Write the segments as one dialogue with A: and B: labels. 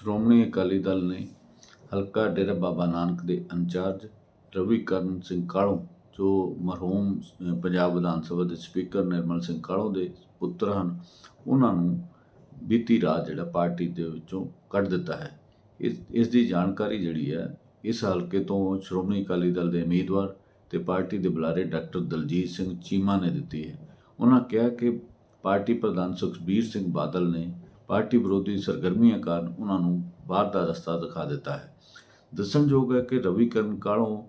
A: ਸ਼੍ਰੋਮਣੀ ਅਕਾਲੀ ਦਲ ਨੇ ਹਲਕਾ ਡੇਰਾ ਬਾਬਾ ਨਾਨਕ ਦੇ ਇੰਚਾਰਜ ਰਵੀ ਕਰਨ ਸਿੰਘ ਕਾਲੋਂ ਜੋ ਮਰਹੂਮ ਪੰਜਾਬ ਵਿਧਾਨ ਸਭਾ ਦੇ ਸਪੀਕਰ ਨਿਰਮਲ ਸਿੰਘ ਕਾਲੋਂ ਦੇ ਪੁੱਤਰ ਹਨ, ਉਹਨਾਂ ਨੂੰ ਬੀਤੀ ਰਾਤ ਜਿਹੜਾ ਪਾਰਟੀ ਦੇ ਵਿੱਚੋਂ ਕੱਢ ਦਿੱਤਾ ਹੈ। ਇਸ ਇਸ ਦੀ ਜਾਣਕਾਰੀ ਜਿਹੜੀ ਹੈ, ਇਸ ਹਲਕੇ ਤੋਂ ਸ਼੍ਰੋਮਣੀ ਅਕਾਲੀ ਦਲ ਦੇ ਉਮੀਦਵਾਰ ਤੇ ਪਾਰਟੀ ਦੇ ਬੁਲਾਰੇ ਡਾਕਟਰ ਦਲਜੀਤ ਸਿੰਘ ਚੀਮਾ ਨੇ ਦਿੱਤੀ ਹੈ। ਉਹਨਾਂ ਕਿਹਾ ਕਿ ਪਾਰਟੀ ਪ੍ਰਧਾਨ ਸੁਖਬੀਰ ਸਿੰਘ ਬਾਦਲ ਨੇ ਪਾਰਟੀ ਵਿਰੋਧੀ ਸਰਗਰਮੀਆਂ ਕਾਰਨ ਉਹਨਾਂ ਨੂੰ ਬਾਹਰ ਦਾ ਰਸਤਾ ਦਿਖਾ ਦਿੱਤਾ ਹੈ। ਦੱਸਣਯੋਗ ਹੈ ਕਿ ਰਵੀ ਕਰਨ ਕਾਲੋਂ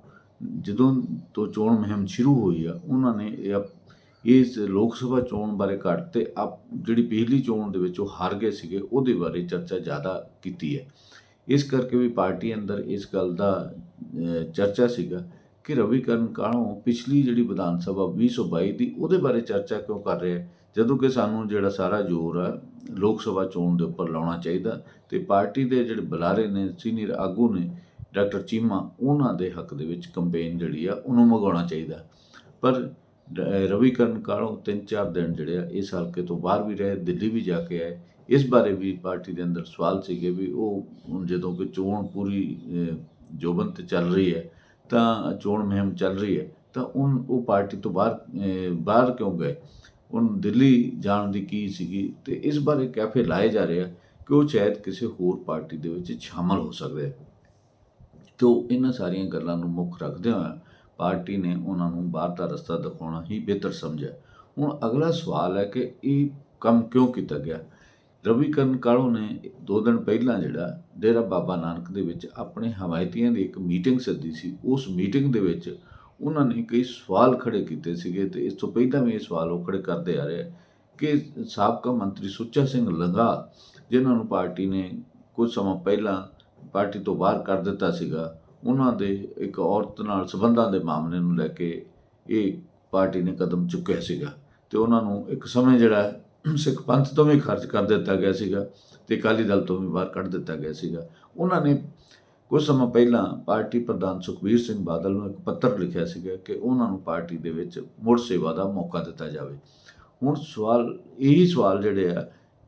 A: ਜਦੋਂ ਤੋਂ ਚੋਣ ਮੁਹਿੰਮ ਸ਼ੁਰੂ ਹੋਈ ਆ, ਉਹਨਾਂ ਨੇ ਇਹ ਇਸ ਲੋਕ ਸਭਾ ਚੋਣ ਬਾਰੇ ਘੱਟ ਤੇ ਆਪ ਜਿਹੜੀ ਪਿਛਲੀ ਚੋਣ ਦੇ ਵਿੱਚ ਉਹ ਹਾਰ ਗਏ ਸੀਗੇ, ਉਹਦੇ ਬਾਰੇ ਚਰਚਾ ਜ਼ਿਆਦਾ ਕੀਤੀ ਹੈ। ਇਸ ਕਰਕੇ ਵੀ ਪਾਰਟੀ ਅੰਦਰ ਇਸ ਗੱਲ ਦਾ ਚਰਚਾ ਸੀਗਾ ਕਿ ਰਵੀ ਕਰਨ ਕਾਲੋਂ ਪਿਛਲੀ ਜਿਹੜੀ ਵਿਧਾਨ ਸਭਾ 2022 ਦੀ ਉਹਦੇ ਬਾਰੇ ਚਰਚਾ ਕਿਉਂ ਕਰ ਰਿਹਾ ਜਦੋਂ ਕਿ ਸਾਨੂੰ ਜਿਹੜਾ ਸਾਰਾ ਜ਼ੋਰ ਆ ਲੋਕ ਸਭਾ ਚੋਣ ਦੇ ਉੱਪਰ ਲਾਉਣਾ ਚਾਹੀਦਾ ਤੇ ਪਾਰਟੀ ਦੇ ਜਿਹੜੇ ਬੁਲਾਰੇ ਨੇ, ਸੀਨੀਅਰ ਆਗੂ ਨੇ, ਡਾਕਟਰ ਚੀਮਾ, ਉਹਨਾਂ ਦੇ ਹੱਕ ਦੇ ਵਿੱਚ ਕੰਪੇਨ ਜਿਹੜੀ ਆ, ਉਹਨੂੰ ਮਗਾਉਣਾ ਚਾਹੀਦਾ। ਪਰ ਰਵੀਕਰਨ ਕਾਲੋਂ ਤਿੰਨ ਚਾਰ ਦਿਨ ਜਿਹੜੇ ਆ, ਇਸ ਹਲਕੇ ਤੋਂ ਬਾਹਰ ਵੀ ਰਹੇ, ਦਿੱਲੀ ਵੀ ਜਾ ਕੇ ਆਏ। ਇਸ ਬਾਰੇ ਵੀ ਪਾਰਟੀ ਦੇ ਅੰਦਰ ਸਵਾਲ ਸੀਗੇ ਵੀ ਉਹ ਜਦੋਂ ਕਿ ਚੋਣ ਪੂਰੀ ਜੋਬਨ ਤੇ ਚੱਲ ਰਹੀ ਹੈ, ਤਾਂ ਚੋਣ ਮੁਹਿੰਮ ਚੱਲ ਰਹੀ ਹੈ, ਤਾਂ ਉਹ ਉਹ ਪਾਰਟੀ ਤੋਂ ਬਾਹਰ ਬਾਹਰ ਕਿਉਂ ਗਏ? ਉਹਨੂੰ ਦਿੱਲੀ ਜਾਣ ਦੀ ਕੀ ਸੀਗੀ ਤੇ ਇਸ ਬਾਰੇ ਕੈਫੇ ਲਾਏ ਜਾ ਰਹੇ ਆ ਕਿ ਉਹ ਸ਼ਾਇਦ ਕਿਸੇ ਹੋਰ ਪਾਰਟੀ ਦੇ ਵਿੱਚ ਸ਼ਾਮਲ ਹੋ ਸਕਦੇ ਆ। ਤੋ ਇਹਨਾਂ ਸਾਰੀਆਂ ਗੱਲਾਂ ਨੂੰ ਮੁੱਖ ਰੱਖਦੇ ਹੋਇਆ ਪਾਰਟੀ ਨੇ ਉਹਨਾਂ ਨੂੰ ਬਾਹਰ ਦਾ ਰਸਤਾ ਦਿਖਾਉਣਾ ਹੀ ਬਿਹਤਰ ਸਮਝਿਆ। ਹੁਣ ਅਗਲਾ ਸਵਾਲ ਹੈ ਕਿ ਇਹ ਕੰਮ ਕਿਉਂ ਕੀਤਾ ਗਿਆ? ਰਵੀ ਕਰਨ ਕਾਲੋ ਨੇ ਦੋ ਦਿਨ ਪਹਿਲਾਂ ਜਿਹੜਾ ਡੇਰਾ ਬਾਬਾ ਨਾਨਕ ਦੇ ਵਿੱਚ ਆਪਣੇ ਹਮਾਇਤੀਆਂ ਦੀ ਇੱਕ ਮੀਟਿੰਗ ਸੱਦੀ ਸੀ। ਉਸ ਮੀਟਿੰਗ ਦੇ ਵਿੱਚ ਉਹਨਾਂ ਨੇ ਕਈ ਸਵਾਲ ਖੜੇ ਕੀਤੇ ਸੀਗੇ ਤੇ ਇਸ ਤੋਂ ਪਹਿਲਾਂ ਵੀ ਇਹ ਸਵਾਲ ਉਹ ਖੜੇ ਕਰਦੇ ਆ ਰਹੇ ਆ ਕਿ ਸਾਬਕਾ ਮੰਤਰੀ ਸੁੱਚਾ ਸਿੰਘ ਲੰਗਾ, ਜਿਨ੍ਹਾਂ ਨੂੰ ਪਾਰਟੀ ਨੇ ਕੁਝ ਸਮਾਂ ਪਹਿਲਾਂ ਪਾਰਟੀ ਤੋਂ ਬਾਹਰ ਕਰ ਦਿੱਤਾ ਸੀਗਾ, ਉਹਨਾਂ ਦੇ ਇੱਕ ਔਰਤ ਨਾਲ ਸਬੰਧਾਂ ਦੇ ਮਾਮਲੇ ਨੂੰ ਲੈ ਕੇ ਇਹ ਪਾਰਟੀ ਨੇ ਕਦਮ ਚੁੱਕਿਆ ਸੀਗਾ ਤੇ ਉਹਨਾਂ ਨੂੰ ਇੱਕ ਸਮੇਂ ਜਿਹੜਾ ਸਿੱਖ ਪੰਥ ਤੋਂ ਵੀ ਖਰਚ ਕਰ ਦਿੱਤਾ ਗਿਆ ਸੀਗਾ ਤੇ ਅਕਾਲੀ ਦਲ ਤੋਂ ਵੀ ਬਾਹਰ ਕੱਢ ਦਿੱਤਾ ਗਿਆ ਸੀਗਾ। ਉਹਨਾਂ ਨੇ ਕੁਝ ਸਮਾਂ ਪਹਿਲਾਂ ਪਾਰਟੀ ਪ੍ਰਧਾਨ ਸੁਖਬੀਰ ਸਿੰਘ ਬਾਦਲ ਨੂੰ ਇੱਕ ਪੱਤਰ ਲਿਖਿਆ ਸੀਗਾ ਕਿ ਉਹਨਾਂ ਨੂੰ ਪਾਰਟੀ ਦੇ ਵਿੱਚ ਮੁੜ ਸੇਵਾ ਦਾ ਮੌਕਾ ਦਿੱਤਾ ਜਾਵੇ। ਹੁਣ ਸਵਾਲ, ਇਹੀ ਸਵਾਲ ਜਿਹੜੇ ਆ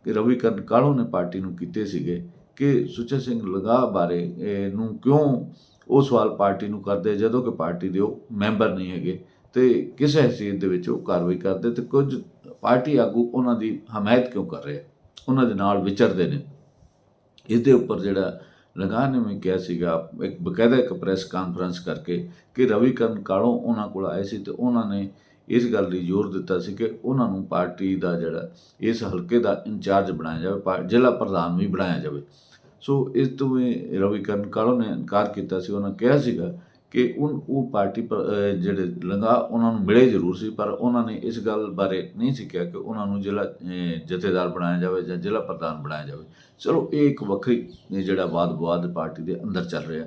A: ਕਿ ਰਵੀਕਰਨ ਕਾਲੋਂ ਨੇ ਪਾਰਟੀ ਨੂੰ ਕੀਤੇ ਸੀਗੇ ਕਿ ਸੁੱਚਾ ਸਿੰਘ ਲਗਾ ਬਾਰੇ ਇਹ ਨੂੰ ਕਿਉਂ ਉਹ ਸਵਾਲ ਪਾਰਟੀ ਨੂੰ ਕਰਦੇ ਜਦੋਂ ਕਿ ਪਾਰਟੀ ਦੇ ਉਹ ਮੈਂਬਰ ਨਹੀਂ ਹੈਗੇ ਤੇ ਕਿਸ ਹੈਸੀਅਤ ਦੇ ਵਿੱਚ ਉਹ ਕਾਰਵਾਈ ਕਰਦੇ ਤੇ ਕੁਝ ਪਾਰਟੀ ਆਗੂ ਉਹਨਾਂ ਦੀ ਹਮਾਇਤ ਕਿਉਂ ਕਰ ਰਹੇ ਉਹਨਾਂ ਦੇ ਨਾਲ ਵਿਚਰਦੇ ਨੇ। ਇਸ ਦੇ ਉੱਪਰ ਜਿਹੜਾ ਲਗਾ ਨੇ ਵੀ ਕਿਹਾ ਸੀਗਾ, ਇੱਕ ਬਕਾਇਦਾ ਇੱਕ ਪ੍ਰੈਸ ਕਾਨਫਰੰਸ ਕਰਕੇ ਕਿ ਰਵੀਕਰਨ ਕਾਲੋਂ ਉਹਨਾਂ ਕੋਲ ਆਏ ਸੀ ਤੇ ਉਹਨਾਂ ਨੇ ਇਸ ਗੱਲ ਲਈ ਜ਼ੋਰ ਦਿੱਤਾ ਸੀ ਕਿ ਉਹਨਾਂ ਨੂੰ ਪਾਰਟੀ ਦਾ ਜਿਹੜਾ, ਇਸ ਹਲਕੇ ਦਾ ਇੰਚਾਰਜ ਬਣਾਇਆ ਜਾਵੇ ਜ਼ਿਲ੍ਹਾ ਪ੍ਰਧਾਨ ਵੀ ਬਣਾਇਆ ਜਾਵੇ। ਸੋ ਇਸ ਤੋਂ ਵੀ ਰਵੀ ਕਰਨ ਕਾਲੋਂ ਨੇ ਇਨਕਾਰ ਕੀਤਾ ਸੀ। ਉਹਨਾਂ ਕਿਹਾ ਸੀਗਾ ਕਿ ਉਹ ਉਹ ਪਾਰਟੀ ਪ- ਜਿਹੜੇ ਲੰਗਾ, ਉਹਨਾਂ ਨੂੰ ਮਿਲੇ ਜ਼ਰੂਰ ਸੀ, ਪਰ ਉਹਨਾਂ ਨੇ ਇਸ ਗੱਲ ਬਾਰੇ ਨਹੀਂ ਸੀ ਕਿਹਾ ਕਿ ਉਹਨਾਂ ਨੂੰ ਜ਼ਿਲ੍ਹਾ ਜਥੇਦਾਰ ਬਣਾਇਆ ਜਾਵੇ ਜਾਂ ਜ਼ਿਲ੍ਹਾ ਪ੍ਰਧਾਨ ਬਣਾਇਆ ਜਾਵੇ। ਚਲੋ, ਇਹ ਇੱਕ ਵੱਖਰੀ ਜਿਹੜਾ ਵਾਦ ਵਿਵਾਦ ਪਾਰਟੀ ਦੇ ਅੰਦਰ ਚੱਲ ਰਿਹਾ।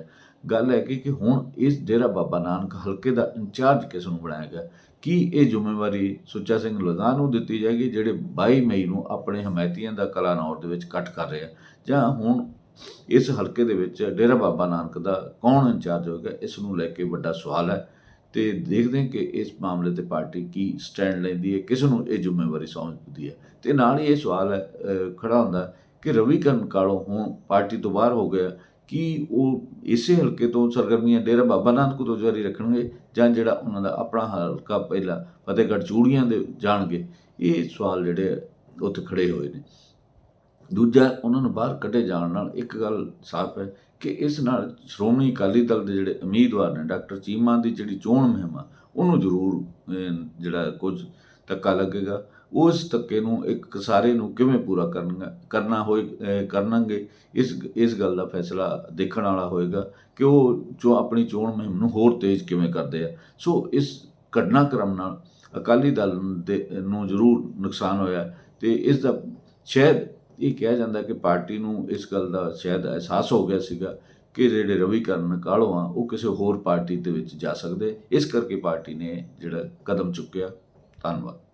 A: ਗੱਲ ਹੈ ਕਿ ਹੁਣ ਇਸ ਡੇਰਾ ਬਾਬਾ ਨਾਨਕ ਹਲਕੇ ਦਾ ਇੰਚਾਰਜ ਕਿਸ ਨੂੰ ਬਣਾਇਆ ਗਿਆ? ਕੀ ਇਹ ਜ਼ਿੰਮੇਵਾਰੀ ਸੁੱਚਾ ਸਿੰਘ ਲਗਾ ਨੂੰ ਦਿੱਤੀ ਜਾਏਗੀ, ਜਿਹੜੇ 22 ਮਈ ਨੂੰ ਆਪਣੇ ਹਮਾਇਤੀਆਂ ਦਾ ਕਲਾਨੌਰ ਦੇ ਵਿੱਚ ਇਕੱਠ ਕਰ ਰਿਹਾ ਜਾਂ ਹੁਣ ਇਸ ਹਲਕੇ ਦੇ ਵਿੱਚ ਡੇਰਾ ਬਾਬਾ ਨਾਨਕ ਦਾ ਕੌਣ ਇੰਚਾਰਜ ਹੋਏਗਾ ਇਸ ਨੂੰ ਲੈ ਕੇ ਵੱਡਾ ਸਵਾਲ ਹੈ ਤੇ ਦੇਖਦੇ ਹਾਂ ਕਿ ਇਸ ਮਾਮਲੇ ਤੇ ਪਾਰਟੀ ਕੀ ਸਟੈਂਡ ਲੈਂਦੀ ਹੈ ਕਿਸ ਨੂੰ ਇਹ ਜ਼ਿੰਮੇਵਾਰੀ ਸੌਂਪਦੀ ਹੈ। ਤੇ ਨਾਲ ਹੀ ਇਹ ਸਵਾਲ ਹੈ ਅਹ, ਖੜਾ ਹੁੰਦਾ ਕਿ ਰਵੀ ਕਰਨ ਕਾਲੋਂ ਹੁਣ ਪਾਰਟੀ ਤੋਂ ਬਾਹਰ ਹੋ ਗਿਆ ਕਿ ਉਹ ਇਸੇ ਹਲਕੇ ਤੋਂ ਸਰਗਰਮੀਆਂ ਡੇਰਾ ਬਾਬਾ ਨਾਨਕ ਤੋਂ ਜਾਰੀ ਰੱਖਣਗੇ ਜਾਂ ਜਿਹੜਾ ਉਹਨਾਂ ਦਾ ਆਪਣਾ ਹਲਕਾ ਪਹਿਲਾਂ ਫਤਿਹਗੜ੍ਹ ਚੂੜੀਆਂ ਦੇ ਜਾਣਗੇ? ਇਹ ਸਵਾਲ ਜਿਹੜੇ ਆ, ਉੱਥੇ ਖੜੇ ਹੋਏ ਨੇ। ਦੂਜਾ, ਉਹਨਾਂ ਨੂੰ ਬਾਹਰ ਕੱਢੇ ਜਾਣ ਨਾਲ ਇੱਕ ਗੱਲ ਸਾਫ਼ ਹੈ ਕਿ ਇਸ ਨਾਲ ਸ਼੍ਰੋਮਣੀ ਅਕਾਲੀ ਦਲ ਦੇ ਜਿਹੜੇ ਉਮੀਦਵਾਰ ਨੇ, ਡਾਕਟਰ ਚੀਮਾ ਦੀ ਜਿਹੜੀ ਚੋਣ ਮੁਹਿੰਮ ਆ ਉਹਨੂੰ ਜ਼ਰੂਰ ਜਿਹੜਾ ਕੁਝ ਧੱਕਾ ਲੱਗੇਗਾ। ਉਸ ਧੱਕੇ ਨੂੰ ਇੱਕ ਸਾਰੇ ਨੂੰ ਕਿਵੇਂ ਪੂਰਾ ਕਰਨਾ ਕਰਨਾ ਹੋਏ ਕਰਨਗੇ, ਇਸ ਇਸ ਗੱਲ ਦਾ ਫੈਸਲਾ ਦੇਖਣ ਵਾਲਾ ਹੋਏਗਾ ਕਿ ਉਹ ਜੋ ਆਪਣੀ ਚੋਣ ਮੁਹਿੰਮ ਨੂੰ ਹੋਰ ਤੇਜ਼ ਕਿਵੇਂ ਕਰਦੇ ਆ। ਸੋ ਇਸ ਘਟਨਾਕ੍ਰਮ ਨਾਲ ਅਕਾਲੀ ਦਲ ਦੇ ਨੂੰ ਜ਼ਰੂਰ ਨੁਕਸਾਨ ਹੋਇਆ ਤੇ ਇਸ ਦਾ ਸ਼ਾਇਦ ਇਹ ਕਿਹਾ ਜਾਂਦਾ ਕਿ ਪਾਰਟੀ ਨੂੰ ਇਸ ਗੱਲ ਦਾ ਸ਼ਾਇਦ ਅਹਿਸਾਸ ਹੋ ਗਿਆ ਸੀਗਾ ਕਿ ਜਿਹੜੇ ਰਵੀ ਕਰਨ ਕਾਲੋਂ ਆ, ਉਹ ਕਿਸੇ ਹੋਰ ਪਾਰਟੀ ਦੇ ਵਿੱਚ ਜਾ ਸਕਦੇ। ਇਸ ਕਰਕੇ ਪਾਰਟੀ ਨੇ ਜਿਹੜਾ ਕਦਮ ਚੁੱਕਿਆ। ਧੰਨਵਾਦ।